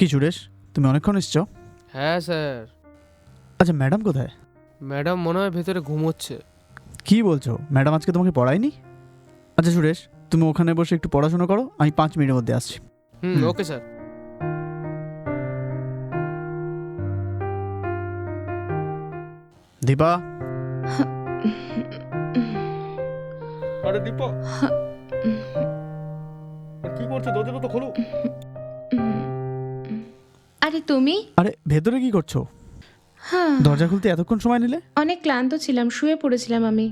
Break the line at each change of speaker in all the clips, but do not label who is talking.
কি সুরেশ? তুমি অনেকক্ষণ এসছো?
হ্যাঁ স্যার।
আচ্ছা ম্যাডাম কোথায়?
ম্যাডাম মনে হয় ভেতরে ঘুমোচ্ছে।
কি বলছো? ম্যাডাম আজকে তোমাকে পড়ায়নি? আচ্ছা সুরেশ তুমি ওখানে বসে একটু পড়াশোনা করো আমি পাঁচ মিনিটের মধ্যে আসছি।
হুম
হুম।
Okay sir.
দীপা?
আরে দীপা। কি করছ? দরজাটা তো খোলো।
আরে তুমি?
আরে ভেতরে কি করছ?
হ্যাঁ।
দরজা খুলতে এতক্ষণ সময় নিলে?
অনেক ক্লান্ত ছিলাম শুয়ে পড়েছিলাম আমি।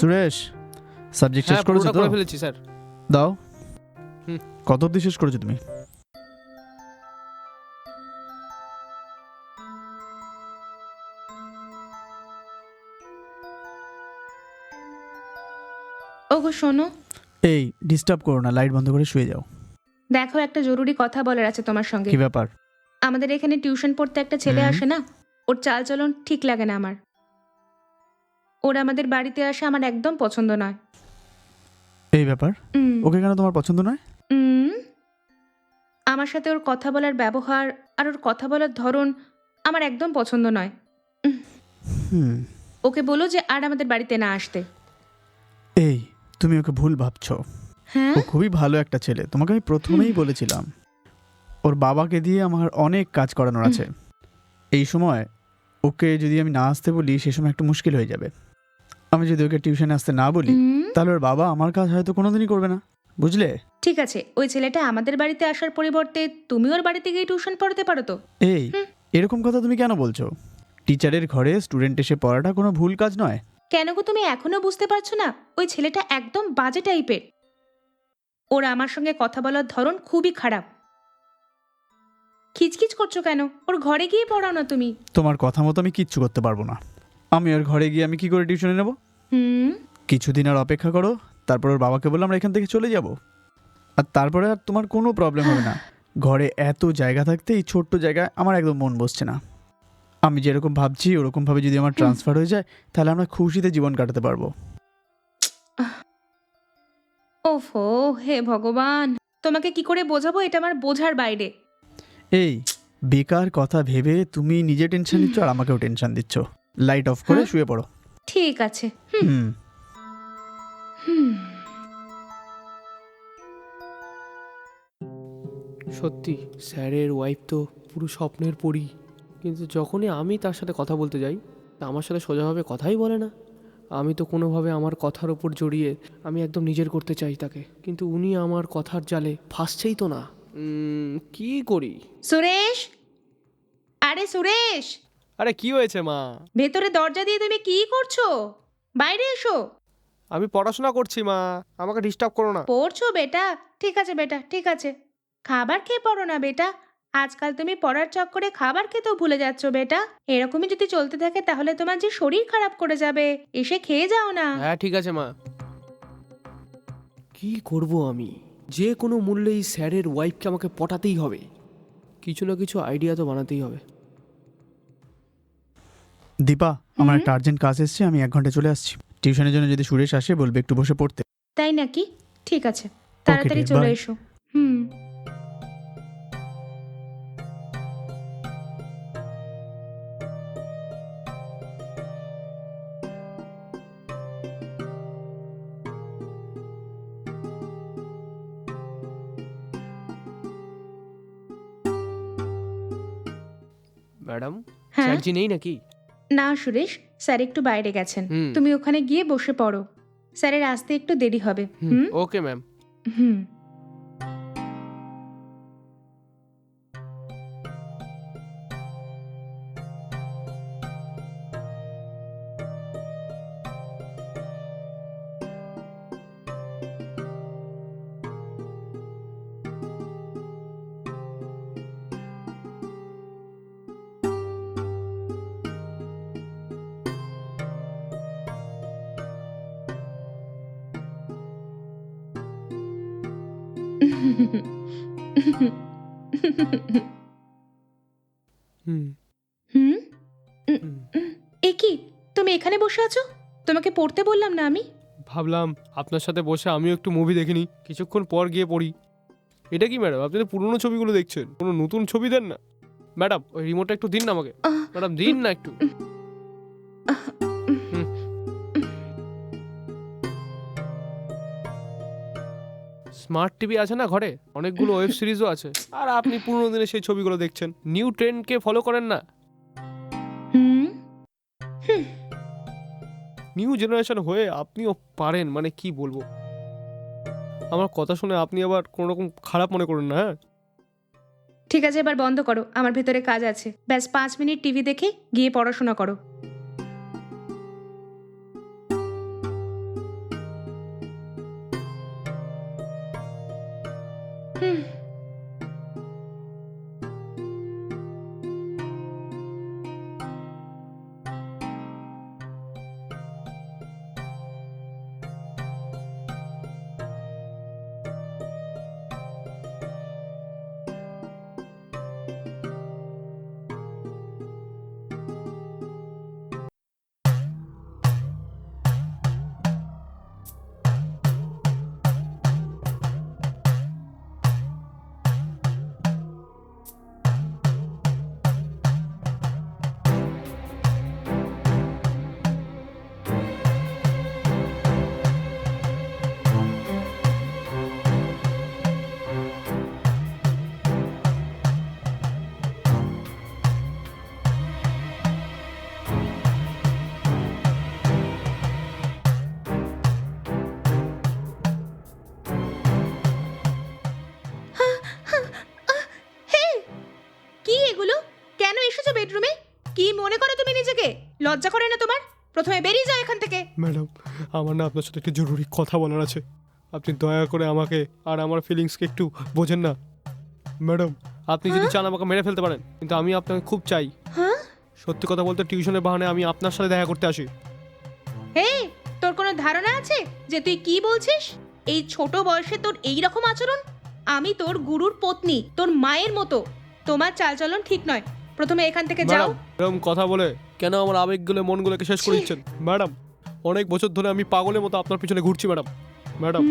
সুরেশ। সাবজেক্ট শেষ
হ্যাঁ
করেছ তো?
করে ফেলেছি স্যার।
দাও।
হুম।
কত অবধি শেষ করেছ তুমি?
ওগো শোনো।
এই ডিস্টার্ব করো না লাইট বন্ধ করে শুয়ে যাও।
দেখো একটা জরুরি কথা বলার আছে তোমার সঙ্গে।
কি ব্যাপার?
আমাদের এখানে টিউশন পড়তে একটা ছেলে আসে না? ওর চালচলন ঠিক লাগে না আমার। ওর আমাদের বাড়িতে আসে আমার একদম পছন্দ নয়।
এই ব্যাপার?
উম,
ওকে কেন তোমার পছন্দ নয়?
উম, আমার সাথে ওর কথা বলার ব্যবহার আর ওর কথা বলার ধরন আমার একদম পছন্দ নয়।
হুম।
ওকে বলো যে আর আমাদের বাড়িতে না আসতে।
এই তুমি ওকে ভুল ভাবছ।
হ্যাঁ?
ও খুবই ভালো একটা ছেলে তোমাকে আমি প্রথমেই বলেছিলাম। ওর বাবাকে দিয়ে আমার অনেক কাজ করানোর আছে। এই সময় ওকে যদি আমি না আসতে বলি সে সময় একটু মুশকিল হয়ে যাবে। আমি যদি ওকে টিউশনে আসতে না বলি
উম,
তাহলে ওর বাবা আমার কাজ হয়তো কোনোদিনই করবে না বুঝলে?
ঠিক আছে ওই ছেলেটা আমাদের বাড়িতে আসার পরিবর্তে তুমি ওর বাড়িতে গিয়ে টিউশন পড়াতে পারো তো।
এই এরকম কথা তুমি কেন বলছো? টিচারের ঘরে স্টুডেন্ট এসে পড়াটা কোনো ভুল কাজ নয়?
কেন গো তুমি এখনও বুঝতে পারছ না? ওই ছেলেটা একদম বাজে টাইপের ওর আমার সঙ্গে কথা বলার ধরন খুবই খারাপ। খিচখিচ করছ কেন? ওর ঘরে গিয়ে পড়াও না তুমি।
তোমার কথা মতো আমি কিচ্ছু করতে পারব না। আমি ওর ঘরে গিয়ে আমি কি করে টিউশনে নেব?
হুম।
কিছুদিন আর অপেক্ষা করো তারপর ওর বাবাকে বললাম আমরা এখান থেকে চলে যাব। আর তারপরে আর তোমার কোনো প্রবলেম হবে না। ঘরে এত জায়গা থাকতে এই ছোট্ট জায়গায় আমার একদম মন বসছে না। আমি যেরকম ভাবছি ওরকমভাবে যদি আমার ট্রান্সফার হয়ে যায় তাহলে আমরা খুশিতে জীবন কাটাতে পারব।
ওফো হে ভগবান! তোমাকে কি করে বোঝাবো? এটা আমার বোঝার বাইরে।
এই বেকার কথা ভেবে তুমি নিজে টেনশন নিচ্ছ আর আমাকেও টেনশন দিচ্ছ। লাইট অফ করে
হ্যাঁ?
শুয়ে পড়ো।
ঠিক আছে। হুম।
সত্যি স্যারের ওয়াইফ তো পুরো স্বপ্নের পরি। কিন্তু যখনই আমি তার সাথে কথা বলতে যাই তা আমার সাথে সোজাভাবে কথাই বলে না। আমি তো কোনোভাবে আমার কথার ওপর জড়িয়ে আমি একদম নিজের করতে চাই তাকে। কিন্তু উনি আমার কথার জালে ফাঁসছেই তো না। কি করি?
সুরেশ! আরে সুরেশ!
আরে কি হয়েছে মা?
ভেতরে দরজা দিয়ে তুমি কি করছ? বাইরে এসো।
আমি পড়াশোনা করছি মা। আমাকে ডিস্টার্ব করো না।
পড়ছো বেটা? ঠিক আছে বেটা ঠিক আছে। খাবার খেয়ে পড়ো না বেটা। আজকাল তুমি পড়ার চক্করে খাবার খেতেও ভুলে যাচ্ছ বেটা। এরকমই যদি চলতে থাকে তাহলে তোমার যে শরীর খারাপ করে যাবে। এসে খেয়ে যাও না।
হ্যাঁ ঠিক আছে মা। কি করব আমি? যে কোনো মূল্যে এই স্যারের ওয়াইফকে আমাকে পটাতেই হবে। কিছু না কিছু আইডিয়া তো বানাতেই হবে।
দীপা আমার একটা আর্জেন্ট কাজ এসছে আমি এক ঘণ্টা চলে আসছি। টিউশনের জন্য যদি সুরেশ আসে বলবে একটু বসে পড়তে।
তাই নাকি? ঠিক আছে তাড়াতাড়ি চলে
bye.
এসো। হুম।
ম্যাডাম
হ্যাঁ?
স্যারজি নেই নাকি?
না সুরেশ। স্যার একটু বাইরে গেছেন।
হুম।
তুমি ওখানে গিয়ে বসে পড়ো। স্যারের আসতে একটু দেরি হবে। হুম
ওকে ম্যাম।
হুম।
হুম।
হুম। এ কি? তুমি এখানে বসে আছো? তোমাকে পড়তে বললাম না আমি?
ভাবলাম আপনার সাথে বসে আমিও একটু মুভি দেখিনি কিছুক্ষণ পর গিয়ে পড়ি। এটা কি ম্যাডাম আপনি তো পুরনো ছবিগুলো দেখছেন। কোনো নতুন ছবি দেন না? ম্যাডাম ওই রিমোটটা একটু দিন না আমাকে। ম্যাডাম দিন না একটু। স্মার্ট টিভি আছে না ঘরে? অনেকগুলো ওয়েব সিরিজও আছে। আর আপনি পুরনো দিনে সেই ছবিগুলো দেখছেন। নিউ ট্রেন্ডকে ফলো করেন না।
হুম?
নিউ জেনারেশন হয়ে আপনিও পারেন মানে কি বলব? আমার কথা শুনে আপনি আবার কোনো রকম খারাপ মনে করেন না হ্যাঁ?
ঠিক আছে এবার বন্ধ করো। আমার ভেতরে কাজ আছে। ব্যাস পাঁচ মিনিট টিভি দেখে গিয়ে পড়াশোনা করো। কি মনে করো তুমি নিজেকে? লজ্জা করে না তোমার? প্রথমে বেরিয়ে যাও এখান থেকে।
ম্যাডাম আমার না আপনার সাথে একটু জরুরি কথা বলার আছে। আপনি দয়া করে আমাকে আর আমার ফিলিংসকে একটু বোঝেন না। ম্যাডাম আপনি যদি চান আমাকে মেরে ফেলতে পারেন কিন্তু আমি আপনাকে খুব চাই।
হ্যাঁ?
সত্যি কথা বলতে টিউশনের বাহানে আমি আপনার সাথে দেখা করতে আসি।
হে তোর কোনো ধারণা আছে যে তুই কি বলছিস? এই ছোট বয়সে তোর এই রকম আচরণ? আমি তোর গুরুর পত্নী তোর মায়ের মতো। তোমার চালচলন ঠিক নয়। প্রথমে এখান থেকে যাও।
এরকম কথা বলে কেন আমার আবেগগুলো মনগুলোকে শেষ করে দিচ্ছেন? ম্যাডাম অনেক বছর ধরে আমি পাগলের মতো আপনার পিছনে ঘুরছি ম্যাডাম। ম্যাডাম?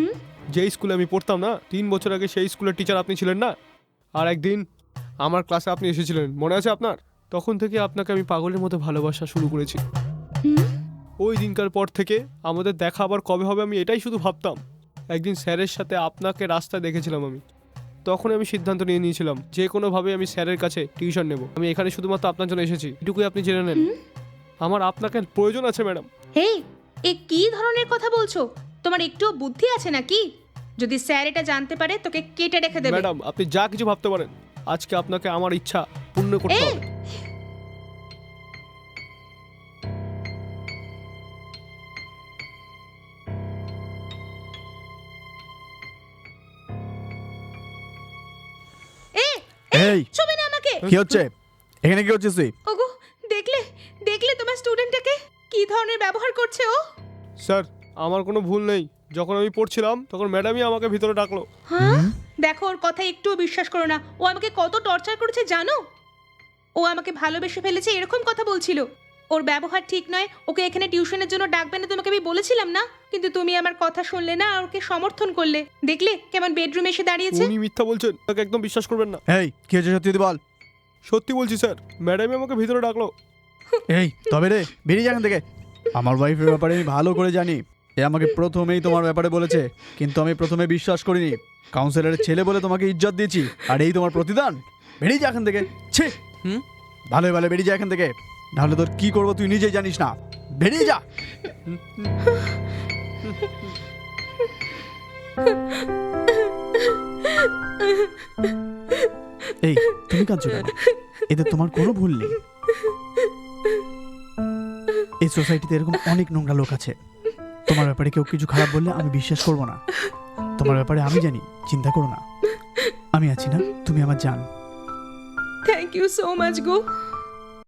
যেই স্কুলে আমি পড়তাম না তিন বছর আগে সেই স্কুলের টিচার আপনি ছিলেন না? আর একদিন আমার ক্লাসে আপনি এসেছিলেন মনে আছে আপনার? তখন থেকে আপনাকে আমি পাগলের মতো ভালোবাসা শুরু করেছি। ওই দিনকার পর থেকে আমাদের দেখা আবার কবে হবে আমি এটাই শুধু ভাবতাম। একদিন স্যারের সাথে আপনাকে রাস্তায় দেখেছিলাম আমি। তখন আমি সিদ্ধান্ত নিয়ে নিয়েছিলাম যে কোনোভাবে আমি স্যারের কাছে টিউশন নেব। আমি এখানে শুধুমাত্র আপনার জন্য এসেছি। এটুকুই আপনি জেনে নেন। আমার আপনাকে প্রয়োজন আছে ম্যাডাম।
হে এ কি ধরনের কথা বলছো? তোমার একটুও বুদ্ধি আছে নাকি? যদি স্যার এটা জানতে পারে তোকে কেটে রেখে দেবে।
ম্যাডাম আপনি যা কিছু ভাবতে পারেন আজকে আপনাকে আমার ইচ্ছা পূর্ণ করতে হবে।
কি হচ্ছে? এখানে কি হচ্ছে তুই?
ওগো দেখলে দেখলে তোমার স্টুডেন্টটাকে কি ধরনের ব্যবহার করছে ও?
স্যার আমার কোনো ভুল নেই। যখন আমি পড়ছিলাম তখন ম্যাডামই আমাকে ভিতরে ডাকলো।
হ্যাঁ? দেখো ওর কথা একটুও বিশ্বাস করো না। ও আমাকে কত টর্চার করেছে জানো? ও আমাকে ভালোবেসে ফেলেছে এরকম কথা বলছিল। ওর ব্যবহার ঠিক নয় ওকে এখানে টিউশনের জন্য ডাকবে না তোমাকে আমি বলেছিলাম না? কিন্তু তুমি আমার কথা শুনলে না আর ওকে সমর্থন করলে। দেখলে কেমন বেডরুমে এসে দাঁড়িয়েছে?
উনি মিথ্যা বলছেন তাকে একদম বিশ্বাস করবেন না।
এই কি হচ্ছে সত্যি বল?
সত্যি বলছি স্যার। ম্যাডামই আমাকে ভিতরে ডাকলো।
এই তবে রে বেরিয়ে যা এখান থেকে। আমার ওয়াইফের ব্যাপারে আমি ভালো করে জানি। এ আমাকে প্রথমেই তোমার ব্যাপারে বলেছে কিন্তু আমি প্রথমে বিশ্বাস করিনি। কাউন্সিলরের ছেলে বলে তোমাকে ইজ্জত দিয়েছি আর এই তোমার প্রতিদান। বেরিয়ে যা এখান থেকে। ছি!
হুম?
ভালো ভালো বেরিয়ে যা এখান থেকে। নাহলে তোর কি করব তুই নিজেই জানিস না। বেরিয়ে যা! এই, তুমি কাঁদছো কেন? এতে তোমার কোনো ভুল নেই। এই সোসাইটিতে এরকম অনেক নোংরা লোক আছে। তোমার ব্যাপারে কেউ কিছু খারাপ বললে আমি বিশ্বাস করব না। তোমার ব্যাপারে আমি জানি, চিন্তা করো না। আমি আছি না, তুমি আমার জান।
Thank you so much go.